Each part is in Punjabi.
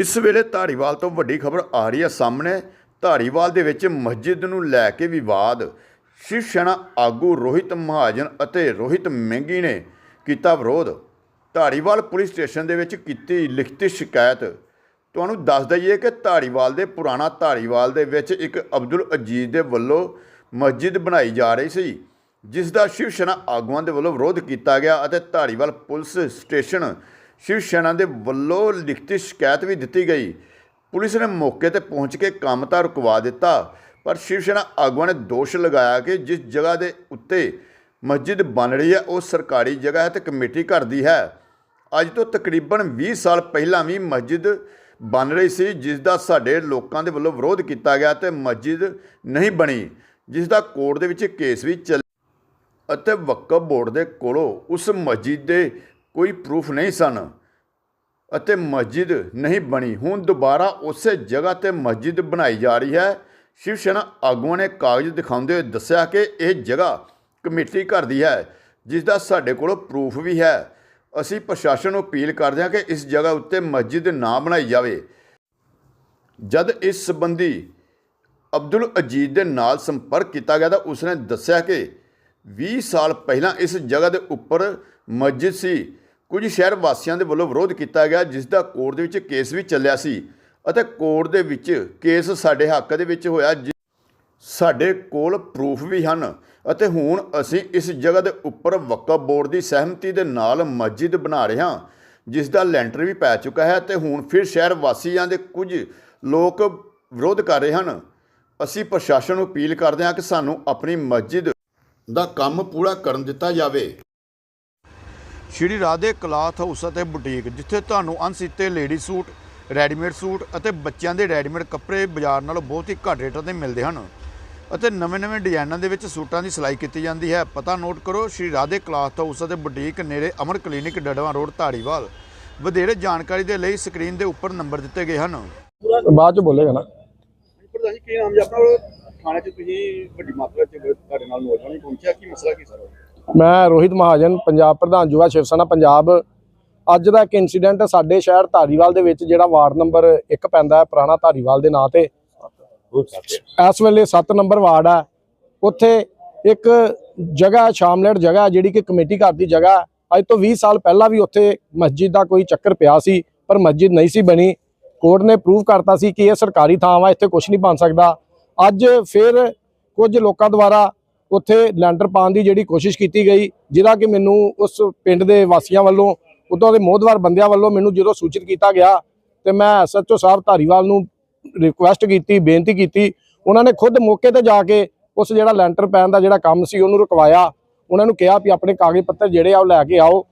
ਇਸ ਵੇਲੇ ਧਾਰੀਵਾਲ ਤੋਂ ਵੱਡੀ ਖਬਰ ਆ ਰਹੀ ਹੈ ਸਾਹਮਣੇ। ਧਾਰੀਵਾਲ ਦੇ ਵਿੱਚ ਮਸਜਿਦ ਨੂੰ ਲੈ ਕੇ ਵਿਵਾਦ। ਸ਼ਿਵ ਸੈਨਾ, ਆਗੂ ਰੋਹਿਤ ਮਹਾਜਨ ਅਤੇ ਰੋਹਿਤ ਮਹਿੰਗੀ ਨੇ ਕੀਤਾ ਵਿਰੋਧ। ਧਾਰੀਵਾਲ ਪੁਲਿਸ ਸਟੇਸ਼ਨ ਦੇ ਵਿੱਚ ਕੀਤੀ ਲਿਖਤੀ ਸ਼ਿਕਾਇਤ। ਤੁਹਾਨੂੰ ਦੱਸ ਦਈਏ ਕਿ ਧਾਰੀਵਾਲ ਦੇ ਪੁਰਾਣਾ ਧਾਰੀਵਾਲ ਦੇ ਵਿੱਚ ਇੱਕ ਅਬਦੁਲ ਅਜੀਜ਼ ਦੇ ਵੱਲੋਂ ਮਸਜਿਦ ਬਣਾਈ ਜਾ ਰਹੀ ਸੀ, ਜਿਸ ਦਾ ਸ਼ਿਵ ਸੈਨਾ ਆਗੂਆਂ ਦੇ ਵੱਲੋਂ ਵਿਰੋਧ ਕੀਤਾ ਗਿਆ ਅਤੇ ਧਾਰੀਵਾਲ ਪੁਲਿਸ ਸਟੇਸ਼ਨ ਸ਼ਿਵ ਸੈਨਾ ਦੇ ਵੱਲੋਂ ਲਿਖਤੀ ਸ਼ਿਕਾਇਤ ਵੀ ਦਿੱਤੀ ਗਈ। ਪੁਲਿਸ ਨੇ ਮੌਕੇ ਤੇ ਪਹੁੰਚ ਕੇ ਕੰਮ ਤਾਂ ਰੁਕਵਾ ਦਿੱਤਾ, ਪਰ ਸ਼ਿਵ ਸੈਨਾ ਆਗੂਆਂ ਨੇ ਦੋਸ਼ ਲਗਾਇਆ ਕਿ ਜਿਸ ਜਗ੍ਹਾ ਦੇ ਉੱਤੇ ਮਸਜਿਦ ਬਣ ਰਹੀ ਹੈ, ਉਹ ਸਰਕਾਰੀ ਜਗ੍ਹਾ ਹੈ ਤੇ ਕਮੇਟੀ ਘਰ ਦੀ ਹੈ। ਅੱਜ ਤੋਂ ਤਕਰੀਬਨ 20 ਸਾਲ ਪਹਿਲਾਂ ਵੀ ਮਸਜਿਦ ਬਣ ਰਹੀ ਸੀ, ਜਿਸ ਦਾ ਸਾਡੇ ਲੋਕਾਂ ਦੇ ਵੱਲੋਂ ਵਿਰੋਧ ਕੀਤਾ ਗਿਆ ਤੇ ਮਸਜਿਦ ਨਹੀਂ ਬਣੀ, ਜਿਸ ਦਾ ਕੋਰਟ ਦੇ ਵਿੱਚ ਕੇਸ ਵੀ ਚੱਲ ਅਤੇ ਵਕਫ ਬੋਰਡ ਦੇ ਕੋਲੋਂ ਉਸ ਮਸਜਿਦ ਦੇ ਕੋਈ ਪ੍ਰੂਫ ਨਹੀਂ ਸਨ। ਅਤੇ ਮਸਜਿਦ ਨਹੀਂ ਬਣੀ। ਹੁਣ ਦੁਬਾਰਾ ਉਸੇ ਜਗ੍ਹਾ ਤੇ ਮਸਜਿਦ ਬਣਾਈ ਜਾ ਰਹੀ ਹੈ। ਸ਼ਿਵ ਸੈਨਾ ਆਗੂਆਂ ਨੇ ਕਾਗਜ਼ ਦਿਖਾਉਂਦੇ ਹੋਏ ਦੱਸਿਆ ਕਿ ਇਹ ਜਗ੍ਹਾ ਕਮੇਟੀ ਘਰ ਦੀ ਹੈ, ਜਿਸ ਦਾ ਸਾਡੇ ਕੋਲ ਪ੍ਰੂਫ ਵੀ ਹੈ। ਅਸੀਂ ਪ੍ਰਸ਼ਾਸਨ ਨੂੰ ਅਪੀਲ ਕਰਦੇ ਹਾਂ ਕਿ ਇਸ ਜਗ੍ਹਾ ਉੱਤੇ ਮਸਜਿਦ ਨਾ ਬਣਾਈ ਜਾਵੇ। ਜਦ ਇਸ ਸੰਬੰਧੀ ਅਬਦੁਲ ਅਜੀਦ ਦੇ ਨਾਲ ਸੰਪਰਕ ਕੀਤਾ ਗਿਆ ਤਾਂ ਉਸਨੇ ਦੱਸਿਆ ਕਿ 20 ਸਾਲ ਪਹਿਲਾਂ ਇਸ ਜਗ੍ਹਾ ਦੇ ਉੱਪਰ ਮਸਜਿਦ ਸੀ। ਕੁਝ ਸ਼ਹਿਰ ਵਾਸੀਆਂ ਦੇ ਵੱਲੋਂ ਵਿਰੋਧ ਕੀਤਾ ਗਿਆ, ਜਿਸ ਦਾ ਕੋਰਟ ਦੇ ਵਿੱਚ ਕੇਸ ਵੀ ਚੱਲਿਆ ਸੀ ਅਤੇ ਕੋਰਟ ਦੇ ਵਿੱਚ ਕੇਸ ਸਾਡੇ ਹੱਕ ਦੇ ਵਿੱਚ ਹੋਇਆ, ਜਿ- ਸਾਡੇ ਕੋਲ ਪ੍ਰੂਫ ਵੀ ਹਨ ਅਤੇ ਹੁਣ ਅਸੀਂ ਇਸ ਜਗ੍ਹਾ ਦੇ ਉੱਪਰ ਵਕਫ ਬੋਰਡ ਦੀ ਸਹਿਮਤੀ ਦੇ ਨਾਲ ਮਸਜਿਦ ਬਣਾ ਰਹੇ ਹਾਂ, ਜਿਸ ਦਾ ਲੈਂਟਰ ਵੀ ਪੈ ਚੁੱਕਾ ਹੈ ਤੇ ਹੁਣ ਫਿਰ ਸ਼ਹਿਰ ਵਾਸੀਆਂ ਦੇ ਕੁਝ ਲੋਕ ਵਿਰੋਧ ਕਰ ਰਹੇ ਹਨ। ਅਸੀਂ ਪ੍ਰਸ਼ਾਸਨ ਨੂੰ ਅਪੀਲ ਕਰਦੇ ਹਾਂ ਕਿ ਸਾਨੂੰ ਆਪਣੀ ਮਸਜਿਦ ਦਾ ਕੰਮ ਪੂਰਾ ਕਰਨ ਦਿੱਤਾ ਜਾਵੇ। ਸ਼੍ਰੀ ਰਾਧੇ ਕਲਾਥ ਹਾਊਸ ਅਤੇ ਬੁਟੀਕ ਜਿੱਥੇ ਤੁਹਾਨੂੰ ਅਣਸੀਤੇ ਲੇਡੀ ਸੂਟ ਰੈਡੀਮੇਡ ਸੂਟ ਅਤੇ ਬੱਚਿਆਂ ਦੇ ਰੈਡੀਮੇਡ ਕੱਪੜੇ ਬਾਜ਼ਾਰ ਨਾਲੋਂ ਬਹੁਤ ਹੀ ਘੱਟ ਰੇਟਾਂ ਤੇ ਮਿਲਦੇ ਹਨ ਅਤੇ ਨਵੇਂ-ਨਵੇਂ ਡਿਜ਼ਾਈਨਾਂ ਦੇ ਵਿੱਚ ਸੂਟਾਂ ਦੀ ਸਿਲਾਈ ਕੀਤੀ ਜਾਂਦੀ ਹੈ। ਪਤਾ ਨੋਟ ਕਰੋ ਸ਼੍ਰੀ ਰਾਧੇ ਕਲਾਥ ਹਾਊਸ ਅਤੇ ਬੁਟੀਕ ਨੇੜੇ ਅਮਰ ਕਲੀਨਿਕ ਡੜਵਾ ਰੋਡ ਧਾਰੀਵਾਲ। ਵਧੇਰੇ ਜਾਣਕਾਰੀ ਦੇ ਲਈ ਸਕਰੀਨ ਦੇ ਉੱਪਰ ਨੰਬਰ ਦਿੱਤੇ ਗਏ ਹਨ। ਬਾਅਦ ਚ ਬੋਲੇਗਾ ਨਾ। ਪ੍ਰਧਾਨ ਜੀ ਕੀ ਨਾਮ ਜੀ ਆਪਣਾ? ਥਾਣੇ 'ਚ ਤੁਸੀਂ ਵੱਡੀ ਮਾਤਰਾ 'ਚ ਤੁਹਾਡੇ ਨਾਲ ਨੌਜਵਾਨ ਪਹੁੰਚਿਆ ਕੀ ਮਸਲਾ ਕੀ ਸਰ? ਮੈਂ ਰੋਹਿਤ ਮਹਾਜਨ, ਪੰਜਾਬ ਪ੍ਰਧਾਨ ਯੁਵਾ ਸ਼ਿਵ ਸੈਨਾ, ਪੰਜਾਬ। ਅੱਜ ਦਾ ਇੱਕ ਇਨਸੀਡੈਂਟ ਸਾਡੇ ਸ਼ਹਿਰ ਧਾਰੀਵਾਲ ਦੇ ਵਿੱਚ, ਜਿਹੜਾ ਵਾਰਡ ਨੰਬਰ 1 ਪੈਂਦਾ ਹੈ ਪੁਰਾਣਾ ਧਾਰੀਵਾਲ ਦੇ ਨਾਂ ਤੇ। ਇਸ ਵੇਲੇ 7 ਨੰਬਰ ਵਾਰਡ ਹੈ ਉੱਥੇ ਇੱਕ ਜਗ੍ਹਾ, ਸ਼ਾਮਲੇਟ ਜਗ੍ਹਾ, ਜਿਹੜੀ ਕਿ ਕਮੇਟੀ ਘਰ ਦੀ ਜਗ੍ਹਾ। ਅੱਜ ਤੋਂ 20 ਸਾਲ ਪਹਿਲਾਂ ਵੀ ਉੱਥੇ ਮਸਜਿਦ ਦਾ ਕੋਈ ਚੱਕਰ ਪਿਆ ਸੀ, ਪਰ ਮਸਜਿਦ ਨਹੀਂ ਸੀ ਬਣੀ। ਕੋਰਟ ਨੇ ਪ੍ਰੂਵ ਕਰਤਾ ਸੀ ਕਿ ਇਹ ਸਰਕਾਰੀ ਥਾਂ ਵਾ, ਇੱਥੇ ਕੁਝ ਨਹੀਂ ਬਣ ਸਕਦਾ। ਅੱਜ ਫਿਰ ਕੁਝ ਲੋਕਾਂ ਦੁਆਰਾ ਉੱਥੇ ਲੈਂਟਰ ਪਾਉਣ ਦੀ ਜਿਹੜੀ ਕੋਸ਼ਿਸ਼ ਕੀਤੀ ਗਈ, ਜਿਹਦਾ ਕਿ ਮੈਨੂੰ ਉਸ ਪਿੰਡ ਦੇ ਵਾਸੀਆਂ ਵੱਲੋਂ, ਉਦੋਂ ਦੇ ਮੋਹਦਵਾਰ ਬੰਦਿਆਂ ਵੱਲੋਂ ਮੈਨੂੰ ਜਦੋਂ ਸੂਚਿਤ ਕੀਤਾ ਗਿਆ ਤੇ ਮੈਂ ਐਸਐਚਓ ਸਾਹਿਬ ਧਾਰੀਵਾਲ ਨੂੰ ਰਿਕੁਐਸਟ ਕੀਤੀ, ਬੇਨਤੀ ਕੀਤੀ, ਉਹਨਾਂ ਨੇ ਖੁਦ ਮੌਕੇ ਤੇ ਜਾ ਕੇ ਉਸ ਜਿਹੜਾ ਲੈਂਟਰ ਪੈਣ ਦਾ ਜਿਹੜਾ ਕੰਮ ਸੀ ਉਹਨੂੰ ਰੁਕਵਾਇਆ। ਉਹਨਾਂ ਨੂੰ ਕਿਹਾ ਵੀ ਆਪਣੇ ਕਾਗਜ਼ ਪੱਤਰ ਜਿਹੜੇ ਆ ਉਹ ਲੈ ਕੇ ਆਓ।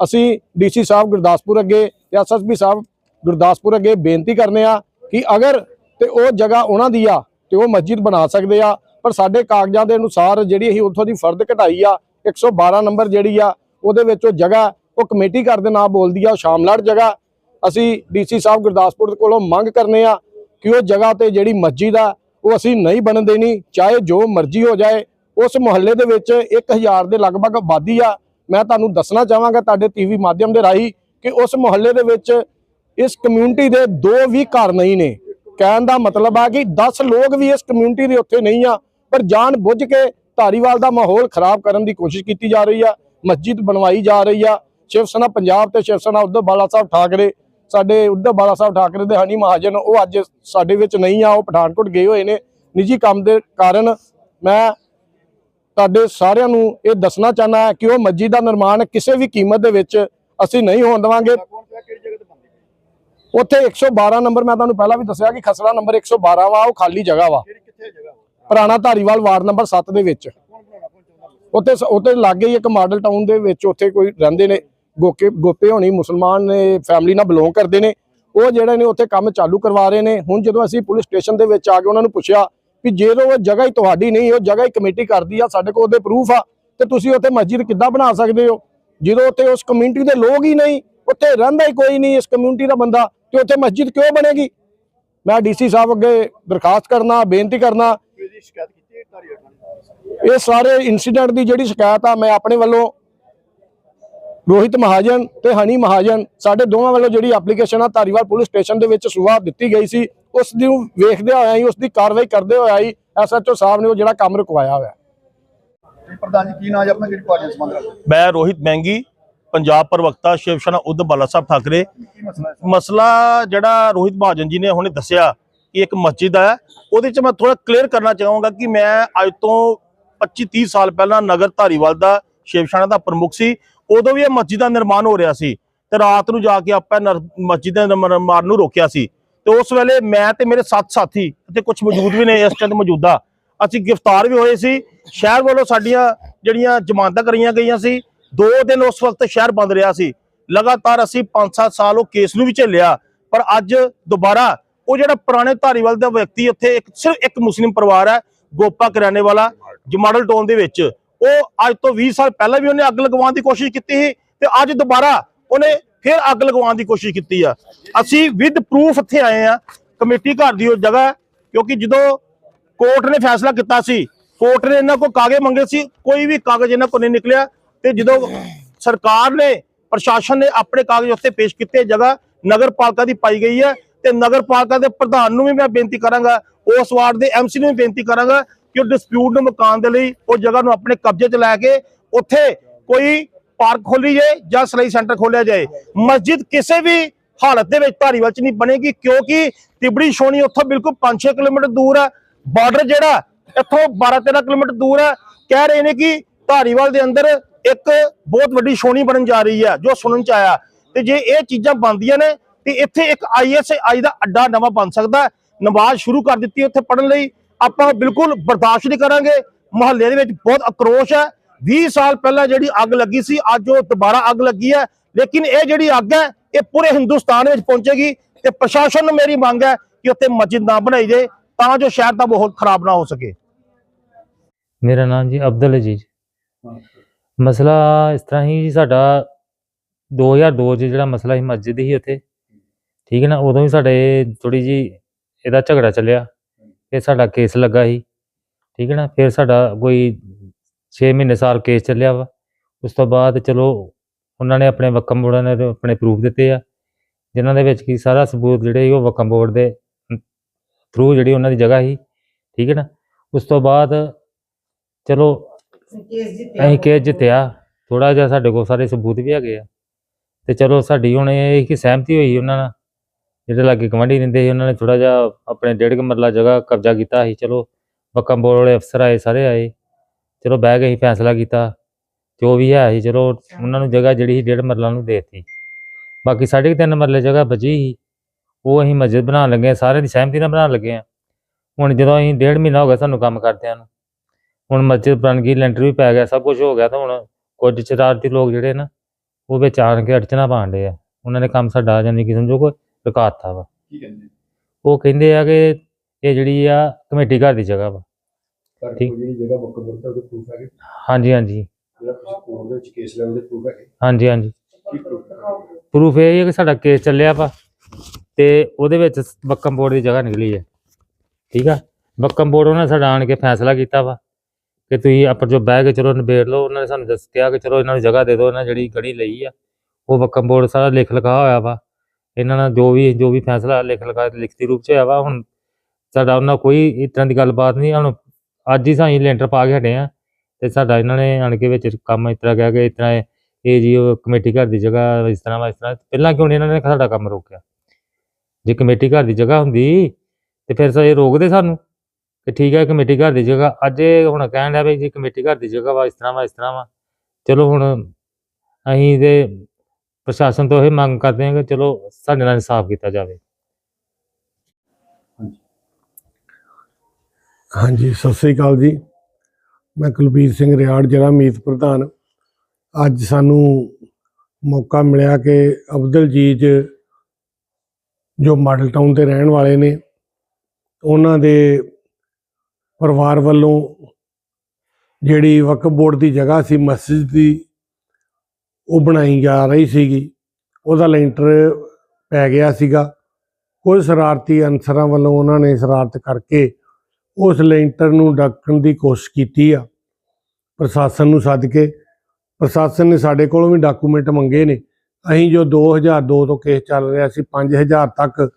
ਅਸੀਂ ਡੀਸੀ ਸਾਹਿਬ ਗੁਰਦਾਸਪੁਰ ਅੱਗੇ ਤੇ ਐਸਐਸਪੀ ਸਾਹਿਬ ਗੁਰਦਾਸਪੁਰ ਅੱਗੇ ਬੇਨਤੀ ਕਰਨੇ ਆ ਕਿ ਅਗਰ ਤੇ ਉਹ ਜਗ੍ਹਾ ਉਹਨਾਂ ਦੀ ਆ ਤੇ ਉਹ ਮਸਜਿਦ ਬਣਾ ਸਕਦੇ ਆ ਪਰ ਸਾਡੇ ਕਾਗਜ਼ਾਂ ਦੇ ਅਨੁਸਾਰ ਜਿਹੜੀ ਅਸੀਂ ਉੱਥੋਂ ਦੀ ਫਰਦ ਘਟਾਈ ਆ 112 ਨੰਬਰ ਜਿਹੜੀ ਆ, ਉਹਦੇ ਵਿੱਚ ਉਹ ਜਗ੍ਹਾ, ਉਹ ਕਮੇਟੀ ਘਰ ਦੇ ਨਾਂ ਬੋਲਦੀ ਆ, ਉਹ ਸ਼ਾਮਲਾਟ ਜਗ੍ਹਾ। ਅਸੀਂ ਡੀਸੀ ਸਾਹਿਬ ਗੁਰਦਾਸਪੁਰ ਕੋਲੋਂ ਮੰਗ ਕਰਨੇ ਆ ਕਿ ਉਹ ਜਗ੍ਹਾ ਤੇ ਜਿਹੜੀ ਮਸਜਿਦ ਆ, ਉਹ ਅਸੀਂ ਨਹੀਂ ਬਣਨ ਦੇਣੀ ਚਾਹੇ ਜੋ ਮਰਜ਼ੀ ਹੋ ਜਾਏ, ਉਸ ਮੁਹੱਲੇ ਦੇ ਵਿੱਚ 1000 ਦੇ ਲਗਭਗ ਆਬਾਦੀ ਆ। ਮੈਂ ਤੁਹਾਨੂੰ ਦੱਸਣਾ ਚਾਹਾਂਗਾ ਤੁਹਾਡੇ ਟੀਵੀ ਮਾਧਿਅਮ ਦੇ ਰਾਹੀਂ ਕਿ ਉਸ ਮੁਹੱਲੇ ਦੇ ਵਿੱਚ ਇਸ ਕਮਿਊਨਿਟੀ ਦੇ ਦੋ ਵੀ ਘਰ ਨਹੀਂ ਨੇ। ਕਹਿਣ ਦਾ ਮਤਲਬ ਆ ਕਿ 10 ਲੋਕ ਵੀ ਇਸ ਕਮਿਊਨਿਟੀ ਦੇ ਉੱਥੇ ਨਹੀਂ ਆ। ਪਰ ਜਾਣ ਬੁੱਝ ਕੇ ਧਾਰੀਵਾਲ ਦਾ ਮਾਹੌਲ ਖਰਾਬ ਕਰਨ ਦੀ ਕੋਸ਼ਿਸ਼ ਕੀਤੀ ਜਾ ਰਹੀ ਆ, ਮਸਜਿਦ ਬਣਵਾਈ ਜਾ ਰਹੀ ਆ। ਸ਼ਿਵ ਸੈਨਾ ਪੰਜਾਬ ਤੇ ਸ਼ਿਵ ਸੈਨਾ ਉਧਰ ਬਾਲਾ ਸਾਹਿਬ ਠਾਕਰੇ, ਸਾਡੇ ਉਧਰ ਬਾਲਾ ਸਾਹਿਬ ਠਾਕਰੇ ਦੇ ਹਨੀ ਮਹਾਜਨ, ਉਹ ਅੱਜ ਸਾਡੇ ਵਿੱਚ ਨਹੀਂ ਆ, ਉਹ ਪਠਾਨਕੋਟ ਗਏ ਹੋਏ ਨੇ। ਨਿੱਜੀ ਕੰਮ ਦੇ ਕਾਰਨ ਮੈਂ ਤੁਹਾਡੇ ਸਾਰਿਆਂ ਨੂੰ ਇਹ ਦੱਸਣਾ ਚਾਹਨਾ ਕਿ ਉਹ ਮਸਜਿਦ ਦਾ ਨਿਰਮਾਣ ਕਿਸੇ ਵੀ ਕੀਮਤ ਦੇ ਵਿੱਚ ਅਸੀਂ ਨਹੀਂ ਹੋਣ ਦੇਵਾਂਗੇ। ਉੱਥੇ 112 ਨੰਬਰ ਮੈਂ ਤੁਹਾਨੂੰ ਪਹਿਲਾਂ ਵੀ ਦੱਸਿਆ ਕਿ ਖਸਰਾ ਨੰਬਰ 112 ਵਾ, ਉਹ ਖਾਲੀ ਜਗ੍ਹਾ ਵਾ। ਪੁਰਾਣਾ ਧਾਰੀਵਾਲ ਵਾਰਡ ਨੰਬਰ 7 ਦੇ ਵਿੱਚ। ਉੱਥੇ ਸ- ਉੱਥੇ ਲਾਗੇ ਹੀ ਇੱਕ ਮਾਡਲ ਟਾਊਨ ਦੇ ਵਿੱਚ ਉੱਥੇ ਕੋਈ ਰਹਿੰਦੇ ਨੇ, ਗੋਕੇ, ਗੋਪੇ ਹੋਣੀ ਮੁਸਲਮਾਨ ਨੇ ਫੈਮਿਲੀ ਨਾਲ ਬਿਲੋਂਗ ਕਰਦੇ ਨੇ। ਉਹ ਜਿਹੜੇ ਨੇ ਉੱਥੇ ਕੰਮ ਚਾਲੂ ਕਰਵਾ ਰਹੇ ਨੇ। ਹੁਣ ਜਦੋਂ ਅਸੀਂ ਪੁਲਿਸ ਸਟੇਸ਼ਨ ਦੇ ਵਿੱਚ ਆ ਕੇ ਉਹਨਾਂ ਨੂੰ ਪੁੱਛਿਆ ਵੀ ਜੇ ਉਹ ਜਗ੍ਹਾ ਹੀ ਤੁਹਾਡੀ ਨਹੀਂ, ਉਹ ਜਗ੍ਹਾ ਹੀ ਕਮੇਟੀ ਕਰਦੀ ਆ, ਸਾਡੇ ਕੋਲ ਉਹਦੇ ਪ੍ਰੂਫ ਆ, ਤੇ ਤੁਸੀਂ ਉੱਥੇ ਮਸਜਿਦ ਕਿੱਦਾਂ ਬਣਾ ਸਕਦੇ ਹੋ? ਜਦੋਂ ਉੱਥੇ ਉਸ ਕਮਿਊਨਿਟੀ ਦੇ ਲੋਕ ਹੀ ਨਹੀਂ, ਉੱਥੇ ਰਹਿੰਦਾ ਹੀ ਕੋਈ ਨਹੀਂ ਇਸ ਕਮਿਊਨਿਟੀ ਦਾ ਬੰਦਾ, ਤੇ ਉੱਥੇ ਮਸਜਿਦ ਕਿਉਂ ਬਣੇਗੀ? ਮੈਂ ਡੀਸੀ ਸਾਹਿਬ ਅੱਗੇ ਦਰਖਾਸਤ ਕਰਨਾ, ਬੇਨਤੀ ਕਰਨਾ ਸ਼ਿਕਾਇਤ ਕੀਤੀ ਹੈ? ਧਾਰੀਵਾਲ ਥਾਣੇ ਇਹ ਸਾਰੇ ਇਨਸੀਡੈਂਟ ਦੀ ਜਿਹੜੀ ਸ਼ਿਕਾਇਤ ਆ ਮੈਂ ਆਪਣੇ ਵੱਲੋਂ ਰੋਹਿਤ ਮਹਾਜਨ ਤੇ ਹਨੀ ਮਹਾਜਨ ਸਾਡੇ ਦੋਵਾਂ ਵੱਲੋਂ ਜਿਹੜੀ ਐਪਲੀਕੇਸ਼ਨ ਆ ਧਾਰੀਵਾਲ ਪੁਲਿਸ ਸਟੇਸ਼ਨ ਦੇ ਵਿੱਚ ਸੁਬਾਹ ਦਿੱਤੀ ਗਈ ਸੀ। ਉਸ ਨੂੰ ਵੇਖਦੇ ਹੋਇਆ ਹੀ ਉਸ ਦੀ ਕਾਰਵਾਈ ਕਰਦੇ ਹੋਇਆ ਹੀ ਐਸਐਚਓ ਸਾਹਿਬ ਨੇ ਉਹ ਜਿਹੜਾ ਕੰਮ ਰੁਕਵਾਇਆ ਹੋਇਆ। ਪ੍ਰਧਾਨ ਜੀ ਕੀ ਨਾਮ ਆਪਣਾ ਕਿਹੜੀ ਪਾਰਟੀ ਨਾਲ ਸੰਬੰਧ ਰੱਖਦੇ ਮੈਂ ਰੋਹਿਤ ਮਹਿੰਗੀ ਪੰਜਾਬ ਪ੍ਰਵਕਤਾ ਸ਼ਿਵ ਸੈਨਾ ਉਧ ਬਾਲਾ ਸਾਹਿਬ ਠਾਕਰੇ। ਮਸਲਾ ਜਿਹੜਾ ਰੋਹਿਤ ਮਹਾਜਨ ਜੀ ਨੇ ਹੁਣੇ ਦੱਸਿਆ ਕਿ ਇੱਕ ਮਸਜਿਦ ਹੈ ਉਹਦੇ ਚ ਮੈਂ ਥੋੜਾ ਕਲੀਅਰ ਕਰਨਾ ਚਾਹਾਂਗਾ ਕਿ ਮੈਂ ਅੱਜ ਤੋਂ 25 30 ਸਾਲ ਪਹਿਲਾਂ ਨਗਰ ਧਾਰੀਵਾਲ ਦਾ ਸ਼ਿਵ ਸੈਨਾ ਦਾ ਪ੍ਰਮੁੱਖ ਸੀ। ਉਦੋਂ ਵੀ ਇਹ ਮਸਜਿਦ ਦਾ ਨਿਰਮਾਣ ਹੋ ਰਿਹਾ ਸੀ ਤੇ ਰਾਤ ਨੂੰ ਜਾ ਕੇ ਆਪਾਂ ਨਰ- ਮਸਜਿਦ ਦੇ ਨਿਰਮਾਣ ਨੂੰ ਰੋਕਿਆ ਸੀ। ਤੇ ਉਸ ਵੇਲੇ ਮੈਂ ਤੇ ਮੇਰੇ ਸੱਤ ਸਾਥੀ ਤੇ ਕੁਝ ਮੌਜੂਦ ਵੀ ਨੇ ਇਸ ਟਾਈਮ ਮੌਜੂਦਾ। ਅਸੀਂ ਗ੍ਰਿਫਤਾਰ ਵੀ ਹੋਏ ਸੀ। ਸ਼ਹਿਰ ਵੱਲੋਂ ਸਾਡੀਆਂ ਜਿਹੜੀਆਂ ਜ਼ਮਾਨਤਾਂ ਕਰੀਆਂ ਗਈਆਂ ਸੀ, ਦੋ ਦਿਨ ਉਸ ਵਕਤ ਸ਼ਹਿਰ ਬੰਦ ਰਿਹਾ ਸੀ। ਲਗਾਤਾਰ ਅਸੀਂ 5-7 ਸਾਲ ਉਹ ਕੇਸ ਨੂੰ ਵੀ ਝੇਲਿਆ। ਪਰ ਅੱਜ ਦੁਬਾਰਾ ਉਹ ਜਿਹੜਾ ਪੁਰਾਣੇ ਧਾਰੀਵਾਲ ਦਾ ਵਿਅਕਤੀ ਉੱਥੇ ਇੱਕ, ਸਿਰਫ ਇੱਕ ਮੁਸਲਿਮ ਪਰਿਵਾਰ ਹੈ, ਗੋਪਾ ਕਰਿਆਨੇ ਵਾਲਾ ਜਮਾਡਲ ਟਾਊਨ ਦੇ ਵਿੱਚ। ਉਹ ਅੱਜ ਤੋਂ 20 ਸਾਲ ਪਹਿਲਾਂ ਵੀ ਉਹਨੇ ਅੱਗ ਲਗਵਾਉਣ ਦੀ ਕੋਸ਼ਿਸ਼ ਕੀਤੀ ਸੀ ਤੇ ਅੱਜ ਦੁਬਾਰਾ ਉਹਨੇ ਫਿਰ ਅੱਗ ਲਗਵਾਉਣ ਦੀ ਕੋਸ਼ਿਸ਼ ਕੀਤੀ ਆ। ਅਸੀਂ ਵਿਦ ਪ੍ਰੂਫ ਇੱਥੇ ਆਏ ਆ, ਕਮੇਟੀ ਘਰ ਦੀ ਉਹ ਜਗ੍ਹਾ ਕਿਉਂਕਿ ਜਦੋਂ ਕੋਰਟ ਨੇ ਫੈਸਲਾ ਕੀਤਾ ਸੀ, ਕੋਰਟ ਨੇ ਇਹਨਾਂ ਕੋਲ ਕਾਗਜ਼ ਮੰਗੇ ਸੀ, ਕੋਈ ਵੀ ਕਾਗਜ਼ ਇਹਨਾਂ ਕੋਲ ਨਹੀਂ ਨਿਕਲਿਆ ਤੇ ਜਦੋਂ ਸਰਕਾਰ ਨੇ, ਪ੍ਰਸ਼ਾਸਨ ਨੇ ਆਪਣੇ ਕਾਗਜ਼ ਉੱਤੇ ਪੇਸ਼ ਕੀਤੇ, ਜਗ੍ਹਾ ਨਗਰ ਪਾਲਿਕਾ ਦੀ ਪਾਈ ਗਈ ਹੈ ਤੇ ਨਗਰ ਪਾਲਿਕਾ ਦੇ ਪ੍ਰਧਾਨ ਨੂੰ ਵੀ ਮੈਂ ਬੇਨਤੀ ਕਰਾਂਗਾ, ਉਸ ਵਾਰਡ ਦੇ ਐਮਸੀ ਨੂੰ ਵੀ ਬੇਨਤੀ ਕਰਾਂਗਾ ਕਿ ਉਹ ਡਿਸਪਿਊਟ ਨੂੰ ਮੁਕਾਉਣ ਦੇ ਲਈ ਉਹ ਜਗ੍ਹਾ ਨੂੰ ਆਪਣੇ ਕਬਜ਼ੇ 'ਚ ਲੈ ਕੇ ਉੱਥੇ ਕੋਈ ਪਾਰਕ ਖੋਲੀ ਜਾਏ ਜਾਂ ਸਲਾਈ ਸੈਂਟਰ ਖੋਲਿਆ ਜਾਏ। ਮਸਜਿਦ ਕਿਸੇ ਵੀ ਹਾਲਤ ਦੇ ਵਿੱਚ ਧਾਰੀਵਾਲ 'ਚ ਨਹੀਂ ਬਣੇਗੀ ਕਿਉਂਕਿ ਤਿਬੜੀ ਸ਼ੋਣੀ ਉੱਥੋਂ ਬਿਲਕੁਲ 5-6 ਕਿਲੋਮੀਟਰ ਦੂਰ ਹੈ ਬਾਰਡਰ ਜਿਹੜਾ ਇੱਥੋਂ 12-13 ਕਿਲੋਮੀਟਰ ਦੂਰ ਹੈ ਕਹਿ ਰਹੇ ਨੇ ਕਿ ਧਾਰੀਵਾਲ ਦੇ ਅੰਦਰ ਇੱਕ ਬਹੁਤ ਵੱਡੀ ਸ਼ੋਣੀ ਬਣਨ ਜਾ ਰਹੀ ਹੈ ਜੋ ਸੁਣਨ ਚ ਆਇਆ। ਤੇ ਜੇ ਇਹ ਚੀਜ਼ਾਂ ਬਣਦੀਆਂ ਨੇ ਤੇ ਇੱਥੇ ਇੱਕ ਆਈਐਸਆਈ ਦਾ ਅੱਡਾ ਨਵਾਂ ਬਣ ਸਕਦਾ ਹੈ। ਨਮਾਜ਼ ਸ਼ੁਰੂ ਕਰ ਦਿੱਤੀ ਉੱਥੇ ਪੜਨ ਲਈ। ਆਪਾਂ ਬਿਲਕੁਲ ਬਰਦਾਸ਼ਤ ਨਹੀਂ ਕਰਾਂਗੇ। ਮੁਹੱਲੇ ਦੇ ਵਿੱਚ ਬਹੁਤ ਅਕਰੋਸ਼ ਹੈ। 20 ਸਾਲ ਪਹਿਲਾਂ ਜਿਹੜੀ ਅੱਗ ਲੱਗੀ ਸੀ, ਅੱਜ ਉਹ ਦੁਬਾਰਾ ਅੱਗ ਲੱਗੀ ਹੈ। ਲੇਕਿਨ ਇਹ ਜਿਹੜੀ ਅੱਗ ਹੈ, ਇਹ ਪੂਰੇ ਹਿੰਦੁਸਤਾਨ ਵਿੱਚ ਪਹੁੰਚੇਗੀ ਤੇ ਪ੍ਰਸ਼ਾਸਨ ਨੂੰ ਮੇਰੀ ਮੰਗ ਹੈ ਕਿ ਉੱਥੇ ਮਸਜਿਦ ਨਾ ਬਣਾਈ ਜਾਏ ਤਾਂ ਜੋ ਸ਼ਹਿਰ ਦਾ ਮਾਹੌਲ ਖਰਾਬ ਨਾ ਹੋ ਸਕੇ। ਮੇਰਾ ਨਾਮ ਜੀ ਅਬਦੁਲ ਅਜੀਜ਼। ਮਸਲਾ ਇਸ ਤਰ੍ਹਾਂ ਹੀ ਜੀ, ਸਾਡਾ 2002 ਚ ਜਿਹੜਾ ਮਸਲਾ ਸੀ ਮਸਜਿਦ ਹੀ ਉੱਥੇ। ਠੀਕ ਹੈ ਨਾ ਉਦੋਂ ਹੀ ਸਾਡੇ ਥੋੜੀ ਜੀ ਇਹਦਾ ਝਗੜਾ ਚੱਲਿਆ ਫਿਰ ਸਾਡਾ ਕੇਸ ਲੱਗਾ ਸੀ ਠੀਕ ਹੈ ਨਾ ਫਿਰ ਸਾਡਾ ਕੋਈ 6 ਮਹੀਨੇ ਸਾਲ ਕੇਸ ਚੱਲਿਆ ਵਾ ਉਸ ਤੋਂ ਬਾਅਦ ਚਲੋ ਉਹਨਾਂ ਨੇ ਆਪਣੇ ਵਕਮ ਬੋਰਡਾਂ ਨੇ ਆਪਣੇ ਪ੍ਰੂਫ ਦਿੱਤੇ ਆ ਜਿਨ੍ਹਾਂ ਦੇ ਵਿੱਚ ਕੀ ਸਾਰਾ ਸਬੂਤ ਜਿਹੜੇ ਉਹ ਵਕਮ ਬੋਰਡ ਦੇ ਥਰੂ ਜਿਹੜੀ ਉਹਨਾਂ ਦੀ ਜਗ੍ਹਾ ਸੀ ਠੀਕ ਹੈ ਨਾ ਉਸ ਤੋਂ ਬਾਅਦ ਚਲੋ ਅਸੀਂ ਕੇਸ ਜਿੱਤਿਆ ਥੋੜਾ ਜਿਹਾ ਸਾਡੇ ਕੋਲ ਸਾਰੇ ਸਬੂਤ ਵੀ ਹੈਗੇ ਆ ਤੇ ਚਲੋ ਸਾਡੀ ਹੁਣ ਇਹ ਕਿ ਸਹਿਮਤੀ ਹੋਈ ਉਹਨਾਂ ਨਾਲ ਜਿਹੜੇ ਲਾਗੇ ਗਵਾਂਢੀ ਰਹਿੰਦੇ ਸੀ, ਉਹਨਾਂ ਨੇ ਥੋੜਾ ਜਿਹਾ ਆਪਣੇ ਡੇਢ ਕੁ ਮਰਲਾ ਜਗ੍ਹਾ ਕਬਜ਼ਾ ਕੀਤਾ ਸੀ। ਚਲੋ ਬੱਕਾ ਬੋਰਡ ਵਾਲੇ ਅਫਸਰ ਆਏ, ਸਾਰੇ ਆਏ। ਚਲੋ, ਬਹਿ ਕੇ ਅਸੀਂ ਫੈਸਲਾ ਕੀਤਾ। ਜੋ ਵੀ ਹੈ ਸੀ, ਚਲੋ, ਉਹਨਾਂ ਨੂੰ ਜਗ੍ਹਾ ਜਿਹੜੀ ਸੀ, ਡੇਢ ਮਰਲਾ ਨੂੰ ਦੇ ਦਿੱਤੀ। ਬਾਕੀ ਸਾਢੇ ਕੁ ਤਿੰਨ ਮਰਲੇ ਜਗ੍ਹਾ ਬਚੀ ਸੀ। ਉਹ ਅਸੀਂ ਮਸਜਿਦ ਬਣਾਉਣ ਲੱਗੇ ਹਾਂ, ਸਾਰਿਆਂ ਦੀ ਸਹਿਮਤੀ ਨਾਲ ਬਣਾਉਣ ਲੱਗੇ ਹਾਂ। ਹੁਣ ਜਦੋਂ ਅਸੀਂ ਡੇਢ ਮਹੀਨਾ ਹੋ ਗਿਆ ਸਾਨੂੰ ਕੰਮ ਕਰਦਿਆਂ ਨੂੰ, ਹੁਣ ਮਸਜਿਦ ਬਣ ਗਈ ਲੈਂਟਰ ਵੀ ਪੈ ਗਿਆ, ਸਭ ਕੁਝ ਹੋ ਗਿਆ ਤਾਂ ਹੁਣ ਕੁਝ ਸ਼ਰਾਰਤੀ ਲੋਕ ਜਿਹੜੇ ਨਾ, ਉਹ ਵਿੱਚ ਆਣ ਕੇ ਅੜਚਣਾ ਪਾਉਂਦੇ ਆ। ਉਹਨਾਂ ਨੇ ਕੰਮ ਸਾਡਾ ਜਾਨੀ ਕਿ ਸਮਝੋ ਕੋਈ ਰੁਕਾਤਾ ਵਾ। ਕੀ ਕਹਿੰਦੇ ਉਹ ਕਹਿੰਦੇ ਆ ਕਿ ਇਹ ਜਿਹੜੀ ਆ ਕਮੇਟੀ ਘਰ ਦੀ ਜਗ੍ਹਾ ਵਾ। ਠੀਕ। ਕੋਲ ਜਿਹੜੀ ਜਗ੍ਹਾ ਬੁੱਕ ਕਰਦਾ ਉਹਦੇ ਪ੍ਰੂਫ ਹੈਗੇ। ਹਾਂਜੀ ਹਾਂਜੀ। ਜਿਹੜਾ ਤੁਸੀਂ ਕੋਰਟ ਦੇ ਵਿੱਚ ਕੇਸ ਲਿਆ ਉਹਦੇ ਪ੍ਰੂਫ ਹੈਗੇ। ਹਾਂਜੀ ਹਾਂਜੀ। ਕੀ ਪ੍ਰੂਫ ਪ੍ਰੂਫ ਇਹ ਹੈ ਕਿ ਸਾਡਾ ਕੇਸ ਚੱਲਿਆ ਵਾ ਤੇ ਉਹਦੇ ਵਿੱਚ ਬੱਕਮ ਬੋਰਡ ਦੀ ਜਗ੍ਹਾ ਨਿਕਲੀ ਹੈ। ਠੀਕ ਆ? ਬੱਕਮ ਬੋਰਡ ਉਹਨਾਂ ਨੇ ਸਾਡਾ ਆਣ ਕੇ ਫੈਸਲਾ ਕੀਤਾ ਵਾ ਕਿ ਤੁਸੀਂ ਆਪਰ ਜੋ ਬਹਿ ਕੇ ਚਲੋ ਨਿਬੇੜ ਲਓ ਉਹਨਾਂ ਨੇ ਸਾਨੂੰ ਦੱਸ ਕਿਹਾ ਕਿ ਚਲੋ ਇਹਨਾਂ ਨੂੰ ਜਗ੍ਹਾ ਦੇ ਦਿਓ ਇਹਨਾਂ ਜਿਹੜੀ ਗੜੀ ਲਈ ਆ ਉਹ ਬੱਕਮ ਬੋਰਡ ਸਾਰਾ ਲਿਖ ਲਿਖਾ ਹੋਇਆ ਵਾ। ਇਹਨਾਂ ਨਾਲ ਜੋ ਵੀ ਜੋ ਵੀ ਫੈਸਲਾ ਲਿਖ ਲਿਖਾ ਲਿਖਤੀ ਰੂਪ ਚ ਹੋਇਆ ਵਾ, ਹੁਣ ਸਾਡਾ ਉਹਨਾਂ ਕੋਈ ਇਸ ਤਰ੍ਹਾਂ ਦੀ ਗੱਲਬਾਤ ਨਹੀਂ, ਹੁਣ ਅੱਜ ਹੀ ਸਾਈਂ ਲੈਂਟਰ ਪਾ ਕੇ ਹਟੇ ਆ, ਤੇ ਸਾਡਾ ਇਹਨਾਂ ਨੇ ਆਣ ਕੇ ਵਿੱਚ ਕੰਮ ਇਸ ਤਰ੍ਹਾਂ ਕਿਹਾ ਕਿ ਇਸ ਤਰ੍ਹਾਂ ਇਹ ਜੀ ਉਹ ਕਮੇਟੀ ਘਰ ਦੀ ਜਗ੍ਹਾ ਇਸ ਤਰ੍ਹਾਂ ਵਾ, ਇਸ ਤਰ੍ਹਾਂ, ਪਹਿਲਾਂ ਕਿਉਂ ਨਹੀਂ ਇਹਨਾਂ ਨੇ ਸਾਡਾ ਕੰਮ ਰੋਕਿਆ? ਜੇ ਕਮੇਟੀ ਘਰ ਦੀ ਜਗ੍ਹਾ ਹੁੰਦੀ, ਤੇ ਫਿਰ ਸਾ ਇਹ ਰੋਕਦੇ ਸਾਨੂੰ ਕਿ ਠੀਕ ਹੈ ਕਮੇਟੀ ਘਰ ਦੀ ਜਗ੍ਹਾ, ਅੱਜ ਇਹ ਹੁਣ ਕਹਿਣ ਡਿਆ ਵੀ ਜੀ ਕਮੇਟੀ ਘਰ ਦੀ ਜਗ੍ਹਾ ਵਾ, ਇਸ ਤਰ੍ਹਾਂ ਵਾ, ਇਸ ਤਰ੍ਹਾਂ ਵਾ। ਚਲੋ ਹੁਣ ਅਸੀਂ ਤੇ ਪ੍ਰਸ਼ਾਸਨ ਤੋਂ ਇਹ ਮੰਗ ਕਰਦੇ ਹਾਂ ਕਿ ਚਲੋ ਸਾਡੇ ਨਾਲ ਇਨਸਾਫ ਕੀਤਾ ਜਾਵੇ। ਹਾਂਜੀ। ਸਤਿ ਸ੍ਰੀ ਅਕਾਲ ਜੀ। ਮੈਂ ਕੁਲਬੀਰ ਸਿੰਘ ਰਿਆੜ, ਜ਼ਿਲ੍ਹਾ ਮੀਤ ਪ੍ਰਧਾਨ। ਅੱਜ ਸਾਨੂੰ ਮੌਕਾ ਮਿਲਿਆ ਕਿ ਅਬਦਲ ਜੀਜ਼ ਜੋ ਮਾਡਲ ਟਾਊਨ ਦੇ ਰਹਿਣ ਵਾਲੇ ਨੇ, ਉਹਨਾਂ ਦੇ ਪਰਿਵਾਰ ਵੱਲੋਂ ਜਿਹੜੀ ਵਕਫ ਬੋਰਡ ਦੀ ਜਗ੍ਹਾ ਸੀ, ਮਸਜਿਦ ਦੀ ਉਹ ਬਣਾਈ ਜਾ ਰਹੀ ਸੀਗੀ। ਉਹਦਾ ਲੈਂਟਰ ਪੈ ਗਿਆ ਸੀਗਾ। ਕੁਝ ਸ਼ਰਾਰਤੀ ਅਨਸਰਾਂ ਵੱਲੋਂ ਉਹਨਾਂ ਨੇ ਸ਼ਰਾਰਤ ਕਰਕੇ ਉਸ ਲੈਂਟਰ ਨੂੰ ਡੱਕਣ ਦੀ ਕੋਸ਼ਿਸ਼ ਕੀਤੀ ਆ। ਪ੍ਰਸ਼ਾਸਨ ਨੂੰ ਸੱਦ ਕੇ, ਪ੍ਰਸ਼ਾਸਨ ਨੇ ਸਾਡੇ ਕੋਲੋਂ ਵੀ ਡਾਕੂਮੈਂਟ ਮੰਗੇ ਨੇ। ਅਸੀਂ ਜੋ 2002 ਤੋਂ ਕੇਸ ਚੱਲ ਰਿਹਾ ਸੀ 5000 ਤੱਕ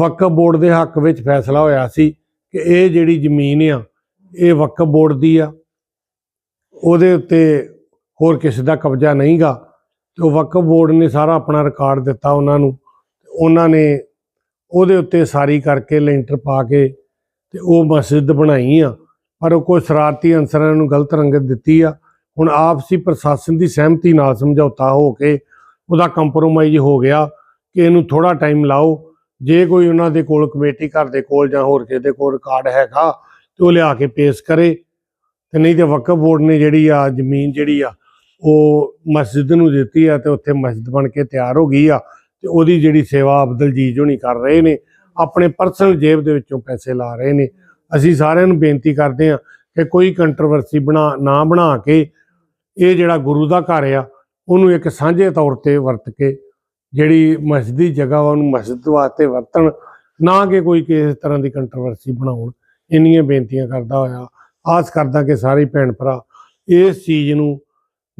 ਵਕਫ ਬੋਰਡ ਦੇ ਹੱਕ ਵਿੱਚ ਫੈਸਲਾ ਹੋਇਆ ਸੀ ਕਿ ਇਹ ਜਿਹੜੀ ਜ਼ਮੀਨ ਆ, ਇਹ ਵਕਫ ਬੋਰਡ ਦੀ ਆ। ਉਹਦੇ ਉੱਤੇ ਹੋਰ ਕਿਸੇ ਦਾ ਕਬਜ਼ਾ ਨਹੀਂਗਾ। ਤੇ ਉਹ ਵਕਫ ਬੋਰਡ ਨੇ ਸਾਰਾ ਆਪਣਾ ਰਿਕਾਰਡ ਦਿੱਤਾ ਉਹਨਾਂ ਨੂੰ। ਉਹਨਾਂ ਨੇ ਉਹਦੇ ਉੱਤੇ ਸਾਰੀ ਕਰਕੇ ਲੈਂਟਰ ਪਾ ਕੇ ਤੇ ਉਹ ਮਸਜਿਦ ਬਣਾਈ ਆ। ਪਰ ਉਹ ਕੋਈ ਸ਼ਰਾਰਤੀ ਅਨਸਰਾਂ ਨੂੰ ਗਲਤ ਰੰਗਤ ਦਿੱਤੀ ਆ। ਹੁਣ ਆਪਸੀ ਪ੍ਰਸ਼ਾਸਨ ਦੀ ਸਹਿਮਤੀ ਨਾਲ ਸਮਝੌਤਾ ਹੋ ਕੇ ਉਹਦਾ ਕੰਪਰੋਮਾਈਜ਼ ਹੋ ਗਿਆ ਕਿ ਇਹਨੂੰ ਥੋੜਾ ਟਾਈਮ ਲਾਓ। ਜੇ ਕੋਈ ਉਹਨਾਂ ਦੇ ਕੋਲ ਕਮੇਟੀ ਘਰ ਦੇ ਕੋਲ ਜਾਂ ਹੋਰ ਕਿਸੇ ਦੇ ਕੋਲ ਰਿਕਾਰਡ ਹੈਗਾ ਤੇ ਉਹ ਲਿਆ ਕੇ ਪੇਸ਼ ਕਰੇ। ਤੇ ਨਹੀਂ ਤੇ ਵਕਫ ਬੋਰਡ ਨੇ ਜਿਹੜੀ ਆ ਜ਼ਮੀਨ ਜਿਹੜੀ ਆ ਉਹ ਮਸਜਿਦ ਨੂੰ ਦਿੱਤੀ ਆ ਤੇ ਉੱਥੇ ਮਸਜਿਦ ਬਣ ਕੇ ਤਿਆਰ ਹੋ ਗਈ ਆ ਤੇ ਉਹਦੀ ਜਿਹੜੀ ਸੇਵਾ ਅਬਦਲ ਜੀਜ ਹੋਣੀ ਕਰ ਰਹੇ ਨੇ, ਆਪਣੇ ਪਰਸਨਲ ਜੇਬ ਦੇ ਵਿੱਚੋਂ ਪੈਸੇ ਲਾ ਰਹੇ ਨੇ। ਅਸੀਂ ਸਾਰਿਆਂ ਨੂੰ ਬੇਨਤੀ ਕਰਦੇ ਹਾਂ ਕਿ ਕੋਈ ਕੰਟਰੋਵਰਸੀ ਬਣਾ, ਨਾ ਬਣਾ ਕੇ ਇਹ ਜਿਹੜਾ ਗੁਰੂ ਦਾ ਘਰ ਆ, ਉਹਨੂੰ ਇੱਕ ਸਾਂਝੇ ਤੌਰ ਤੇ ਵਰਤ ਕੇ ਜਿਹੜੀ ਮਸਜਿਦੀ ਜਗ੍ਹਾ ਵਾ, ਉਹਨੂੰ ਮਸਜਿਦ ਵਾਸਤੇ ਵਰਤਣ, ਨਾ ਕਿ ਕੋਈ ਕਿਸੇ ਤਰ੍ਹਾਂ ਦੀ ਕੰਟਰੋਵਰਸੀ ਬਣਾਉਣ। ਇੰਨੀਆਂ ਬੇਨਤੀਆਂ ਕਰਦਾ ਹੋਇਆ, ਆਸ ਕਰਦਾ ਕਿ ਸਾਰੇ ਭੈਣ ਭਰਾ ਇਸ ਚੀਜ਼ ਨੂੰ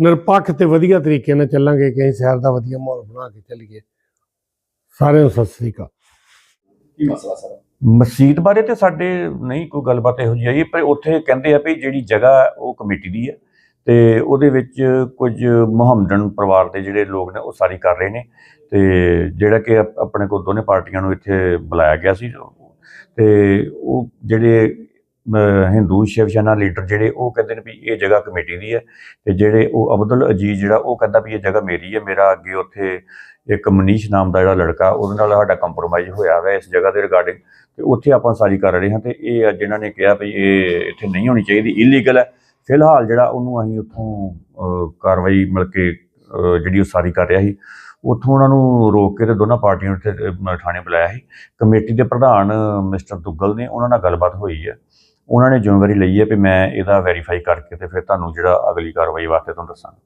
ਨਿਰਪੱਖ ਤੇ ਵਧੀਆ ਤਰੀਕੇ ਨਾਲ ਚੱਲਾਂਗੇ ਕਿ ਅਸੀਂ ਸ਼ਹਿਰ ਦਾ ਵਧੀਆ ਮਾਹੌਲ ਬਣਾ ਕੇ ਚੱਲੀਏ। ਸਾਰਿਆਂ ਨੂੰ ਸਤਿ ਸ੍ਰੀ ਅਕਾਲ। ਕੀ ਮਸਲਾ ਸਾਰਾ? ਮਸਜਿਦ ਬਾਰੇ ਤੇ ਸਾਡੇ ਨਹੀਂ ਕੋਈ ਗੱਲਬਾਤ ਇਹੋ ਜਿਹੀ ਆਈ, ਪਰ ਉੱਥੇ ਕਹਿੰਦੇ ਆ ਵੀ ਜਿਹੜੀ ਜਗ੍ਹਾ ਉਹ ਕਮੇਟੀ ਦੀ ਹੈ ਤੇ ਉਹਦੇ ਵਿੱਚ ਕੁਝ ਮੁਹੰਮਦਨ ਪਰਿਵਾਰ ਦੇ ਜਿਹੜੇ ਲੋਕ ਨੇ, ਉਹ ਸਾਰੀ ਕਰ ਰਹੇ ਨੇ ਤੇ ਜਿਹੜਾ ਕਿ ਆਪਣੇ ਕੋਲ ਦੋਨੇ ਪਾਰਟੀਆਂ ਨੂੰ ਇੱਥੇ ਬੁਲਾਇਆ ਗਿਆ ਸੀ। ਤੇ ਉਹ ਜਿਹੜੇ ਹਿੰਦੂ ਸ਼ਿਵ ਸੈਨਾ ਲੀਡਰ ਜਿਹੜੇ, ਉਹ ਕਹਿੰਦੇ ਨੇ ਵੀ ਇਹ ਜਗ੍ਹਾ ਕਮੇਟੀ ਦੀ ਹੈ ਤੇ ਜਿਹੜੇ ਉਹ ਅਬਦੁਲ ਅਜੀਜ਼ ਜਿਹੜਾ, ਉਹ ਕਹਿੰਦਾ ਵੀ ਇਹ ਜਗ੍ਹਾ ਮੇਰੀ ਹੈ, ਮੇਰਾ ਅੱਗੇ ਉੱਥੇ ਇੱਕ ਮਨੀਸ਼ ਨਾਮ ਦਾ ਜਿਹੜਾ ਲੜਕਾ, ਉਹਦੇ ਨਾਲ ਸਾਡਾ ਕੰਪਰੋਮਾਈਜ਼ ਹੋਇਆ ਹੋਇਆ ਇਸ ਜਗ੍ਹਾ ਦੇ ਰਿਗਾਰਡਿੰਗ ਤੇ ਉੱਥੇ ਆਪਾਂ ਸਾਰੀ ਕਰ ਰਹੇ ਹਾਂ ਤੇ ਇਹ ਅੱਜ ਇਹਨਾਂ ਨੇ ਕਿਹਾ ਵੀ ਇਹ ਇੱਥੇ ਨਹੀਂ ਹੋਣੀ ਚਾਹੀਦੀ ਇਲੀਗਲ ਹੈ। ਫਿਲਹਾਲ ਜਿਹੜਾ ਉਹਨੂੰ ਅਸੀਂ ਉੱਥੋਂ ਕਾਰਵਾਈ ਮਿਲ ਕੇ ਜਿਹੜੀ ਉਹ ਸਾਰੀ ਕਰ ਰਿਹਾ ਸੀ, ਉੱਥੋਂ ਉਹਨਾਂ ਨੂੰ ਰੋਕ ਕੇ ਤੇ ਦੋਨਾਂ ਪਾਰਟੀਆਂ ਨੂੰ ਇੱਥੇ ਥਾਣੇ ਬੁਲਾਇਆ ਸੀ। ਕਮੇਟੀ ਦੇ ਪ੍ਰਧਾਨ ਮਿਸਟਰ ਦੁੱਗਲ ਨੇ ਉਹਨਾਂ ਨਾਲ ਗੱਲਬਾਤ ਹੋਈ ਹੈ। ਉਹਨਾਂ ਨੇ ਜ਼ਿੰਮੇਵਾਰੀ ਲਈ ਹੈ ਵੀ ਮੈਂ ਇਹਦਾ ਵੈਰੀਫਾਈ ਕਰਕੇ ਤੇ ਫਿਰ ਤੁਹਾਨੂੰ ਜਿਹੜਾ ਅਗਲੀ ਕਾਰਵਾਈ ਵਾਸਤੇ ਤੁਹਾਨੂੰ ਦੱਸਾਂਗਾ।